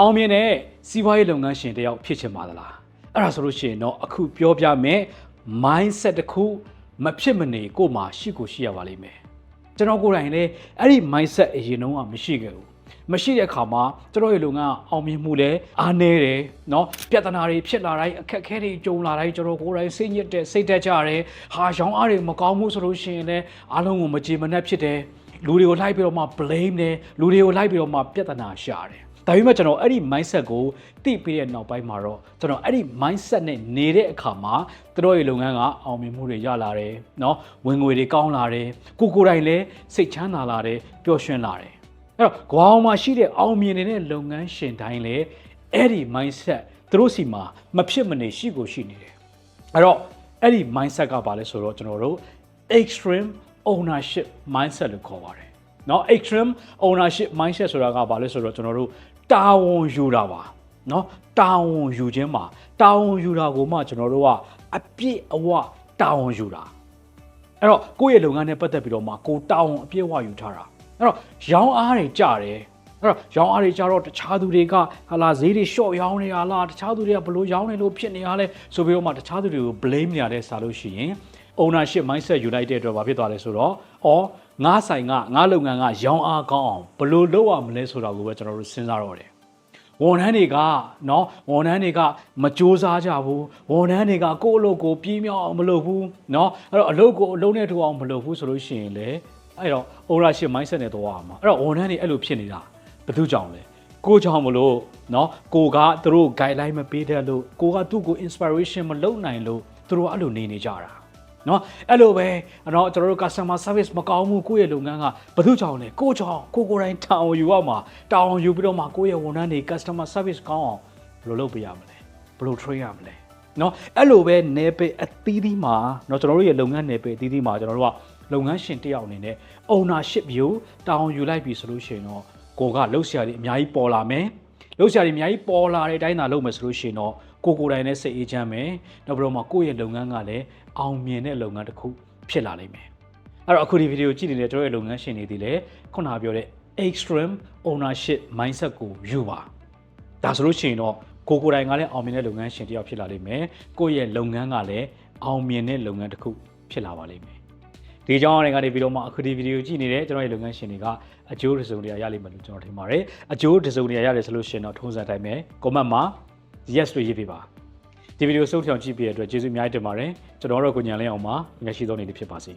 အောင်မြင်တဲ့စီးပွားရေးလုပ်ငန်းရှင်တယောက်ဖြစ်ချင်ပါသလားအဲ့ဒါဆိုလို့ရှိရင်တော့အခုပြောပြမယ် mindset တစ်ခုမဖြစ်မနေကိုယ်မှာရှိကိုရှိရပါလိမ့်မယ်ကျွန်တော်ကိုယ်တိုင်လည်းအဲ့ဒီ mindset အရင်တုန်းကမရှိခဲ့ဘူးမရှိတဲ့အခါမှာကျွန်တော်ရဲ့လုပ်ငန်းကအောင်မြင်မှုလည်းအားနည်းတယ်เนาะပြဿနာတွေဖြစ်လာတိုင်းအခက်အခဲတွေကြုံလာတိုင်းကျွန်တော်ကိုယ်တိုင်စိတ်ညစ်တဲ့စိတ်တက်ကြတယ်ဟာရောင်းအားတွေမကောင်းဘူးဆိုလို့ရှိရင်လည်းအားလုံးကိုမကြေမနက်ဖြစ်တယ်လူတွေကိုလိုက်ပြီးတော့မှ blame တယ်လူတွေကိုလိုက်ပြီးတော့မှပြဿนาရှာတယ် ဒါပေမဲ့ကျွန်တော်အဲ့ဒီ mindset ကိုသိပြီးတဲ့နောက်ပိုင်းမှာတော့ကျွန်တော်အဲ့ဒီ mindset နဲ့နေတဲ့အခါမှာသူတို့ရဲ့လုပ်ငန်းကအောင်မြင်မှုတွေရလာတယ်เนาะဝင်ငွေတွေကောင်းလာတယ်ကိုကိုယ်တိုင်လည်းစိတ်ချမ်းသာလာတယ်ပျော်ရွှင်လာတယ်အဲ့တော့ကွာအောင်မှာရှိတဲ့အောင်မြင်နေတဲ့လုပ်ငန်းရှင်တိုင်းလည်းအဲ့ဒီ mindset သူတို့စီမှာမဖြစ်မနေရှိကိုရှိနေတယ်အဲ့တော့အဲ့ဒီ mindset ကဘာလဲဆိုတော့ကျွန်တော်တို့ extreme ownership mindset လို့ခေါ်ပါတယ်เนาะ extreme ownership mindset ဆိုတာကဘာလဲဆိုတော့ကျွန်တော်တို့ တာဝန်ယူတာပါเนาะတာဝန်ယူခြင်းမှာတာဝန်ယူတာကိုမှကျွန်တော်တို့ကအပြည့်အဝတာဝန်ယူတာအဲ့တော့ကိုယ့်ရဲ့လုပ်ငန်းနဲ့ပတ်သက်ပြီးတော့မှကိုတာဝန်အပြည့်အဝယူထားတာအဲ့တော့ရောင်းအားတွေကြတယ်အဲ့တော့ရောင်းအားတွေကြတော့တခြားသူတွေကဟာလာဈေးတွေ short ရောင်းနေရလားတခြားသူတွေကဘလို့ရောင်းနေလို့ဖြစ်နေရလဲဆိုပြီးတော့မှတခြားသူတွေကို blame နေရတဲ့စာလို့ရှိရင် ownership mindset ယူလိုက်တဲ့အတွက်ဘာဖြစ်သွားလဲဆိုတော့အော်ငါဆိုင်ကငါလုပ်ငန်းကရောင်းအားကောင်းအောင်ဘယ်လိုလုပ်ရမလဲဆိုတာကိုပဲကျွန်တော်တို့စဉ်းစားတော့တယ်ဝန်ထမ်းတွေကနော်ဝန်ထမ်းတွေကမကြိုးစားကြဘူးဝန်ထမ်းတွေကကိုယ့်အလုပ်ကိုပြင်းမြောက်အောင်မလုပ်ဘူးနော်အဲ့တော့အလုပ်ကိုအလုံးနဲ့ထူအောင်မလုပ်ဘူးဆိုလို့ရှိရင်လေအဲ့တော့ ownership mindset နဲ့တော့ရမှာအဲ့တော့ဝန်ထမ်းတွေအဲ့လိုဖြစ်နေတာဘယ်သူကြောင့်လဲကိုကြောင့်မလို့เนาะကိုကသူတို့ guideline မပေးတဲ့လို့ကိုကသူ့ကို inspiration မလုပ်နိုင်လို့သူတို့အဲ့လိုနေနေကြတာ เนาะအဲ့လိုပဲเนาะကျွန်တော်တို့ customer service မကောင်းဘူးကိုယ့်ရဲ့လုပ်ငန်းကဘယ်သူကြောင့်လဲကိုကြောင့်ကိုကိုယ်တိုင်တောင်းယူရမှာတောင်းယူပြီးတော့မှကိုယ့်ရဲ့ဝန်ထမ်းတွေ customer service ကောင်းအောင်ဘယ်လိုလုပ်ပေးရမလဲဘယ်လို train ရမလဲเนาะအဲ့လိုပဲနေပေအသီးသီးမှာเนาะကျွန်တော်တို့ရဲ့လုပ်ငန်းနေပေအသီးသီးမှာကျွန်တော်တို့ကလုပ်ငန်းရှင်တစ်ယောက်အနေနဲ့ ownership ယူတောင်းယူလိုက်ပြီဆိုလို့ရှိရင်တော့ကိုကလှုပ်ရှားတွေအများကြီးပေါ်လာမယ်လှုပ်ရှားတွေအများကြီးပေါ်လာတဲ့အတိုင်းသာလုပ်မယ်ဆိုလို့ရှိရင်တော့ ကိုကိုယ်တိုင်နဲ့စိတ်အေးချမ်းမယ်နောက်ပြီးတော့မှကိုယ့်ရဲ့လုပ်ငန်းကလည်းအောင်မြင်တဲ့လုပ်ငန်းတစ်ခုဖြစ်လာလိမ့်မယ်အဲ့တော့အခုဒီဗီဒီယိုကြည့်နေတဲ့တို့ရဲ့လုပ်ငန်းရှင်တွေဒီလည်းခုနပြောတဲ့ extreme ownership mindset ကိုယူပါဒါဆိုလို့ရှိရင်တော့ကိုကိုယ်တိုင်ကလည်းအောင်မြင်တဲ့လုပ်ငန်းရှင်တစ်ယောက်ဖြစ်လာလိမ့်မယ်ကိုယ့်ရဲ့လုပ်ငန်းကလည်းအောင်မြင်တဲ့လုပ်ငန်းတစ်ခုဖြစ်လာပါလိမ့်မယ်ဒီအကြောင်းအရာတွေကနေပြီးတော့မှအခုဒီဗီဒီယိုကြည့်နေတဲ့ကျွန်တော်ရဲ့လုပ်ငန်းရှင်တွေကအကျိုးတစုံတရာရလိမ့်မယ်လို့ကျွန်တော်ထင်ပါတယ်အကျိုးတစုံတရာရတယ်ဆိုလို့ရှိရင်တော့ထုံးစံတိုင်းပဲ comment မှာ yes လို့ရေးပေးပါဒီဗီဒီယိုဆုံးဖြောင်ကြည့်ပြတဲ့အတွက်ကျေးဇူးအများကြီးတင်ပါတယ်ကျွန်တော်တို့ကိုညံလင်းအောင်ပါငါရှိသောနေ့လေးဖြစ်ပါစေ